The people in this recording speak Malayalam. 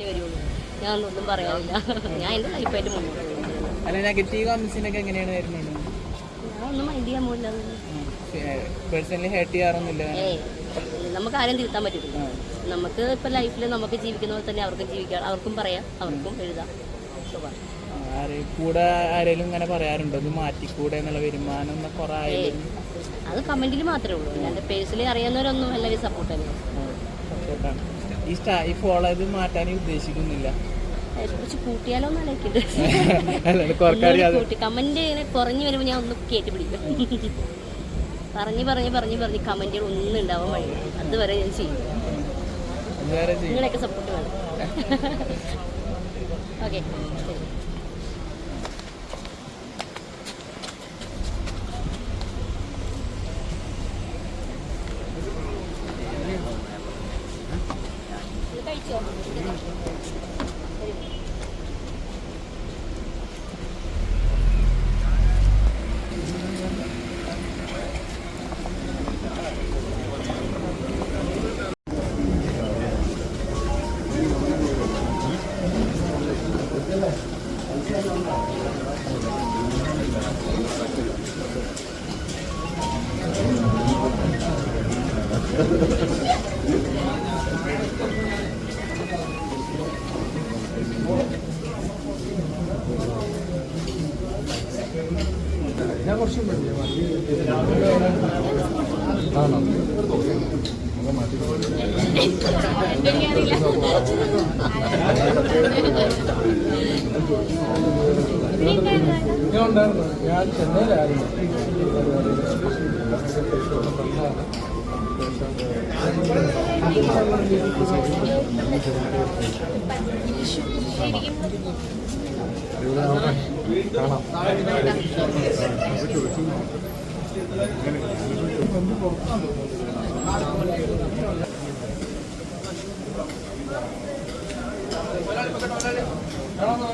വരുള്ളൂ. ഞാൻ ഒന്നും പറയാനില്ല. ഞാൻ എന്റെ ലൈഫായിട്ട് മുന്നോട്ട് അല്ല നെഗറ്റീവ് എങ്ങനെയാണ് വരുന്നത്? ഞാൻ ഒന്നും മൈൻഡ് ചെയ്യാൻ പോകില്ല പേഴ്സണലി ഹേർട്ട് ചെയ്യാറൊന്നുമില്ല നമുക്ക് ആരും തിരുത്താൻ പറ്റില്ല നമുക്ക് ഇപ്പൊ ലൈഫിൽ നമുക്ക് ജീവിക്കുന്ന പോലെ തന്നെ അവർക്കും ജീവിക്കാം. അവർക്കും പറയാം. അവർക്കും എഴുതാം. കൂടെ ആരെങ്കിലും ഇങ്ങനെ പറയാറുണ്ടോ? ഇത് മാറ്റിക്കൂടെ എന്നുള്ള വരുമാനം കുറെ അത് കമന്റിൽ മാത്രമേ ഉള്ളൂ. അല്ലാണ്ട് പേഴ്സണലി അറിയാവുന്നവരൊന്നും എല്ലാവരും സപ്പോർട്ട് തന്നെ ഈ സ്റ്റാ ഈ ഫോളോ ഇത് മാറ്റാൻ ഉദ്ദേശിക്കുന്നില്ല. കുറച്ച് കൂട്ടിയാലോ കൂട്ടി കമന്റ് ഇങ്ങനെ കുറഞ്ഞു വരുമ്പോൾ ഞാൻ ഒന്ന് കേട്ടി പിടിക്കും. പറഞ്ഞ് പറഞ്ഞ് പറഞ്ഞ് പറഞ്ഞ് കമന്റുകൾ ഒന്നും ഉണ്ടാവാൻ വഴി അതുവരെ ഞാൻ ചെയ്യും. നിങ്ങളെയൊക്കെ സപ്പോർട്ട് വേണം ഓക്കെ いと思うんですけど。Thank you. കഴിച്ചോ ഞാൻ ചെന്നൈയിലായിരുന്നു. ഇറങ്ങാമോ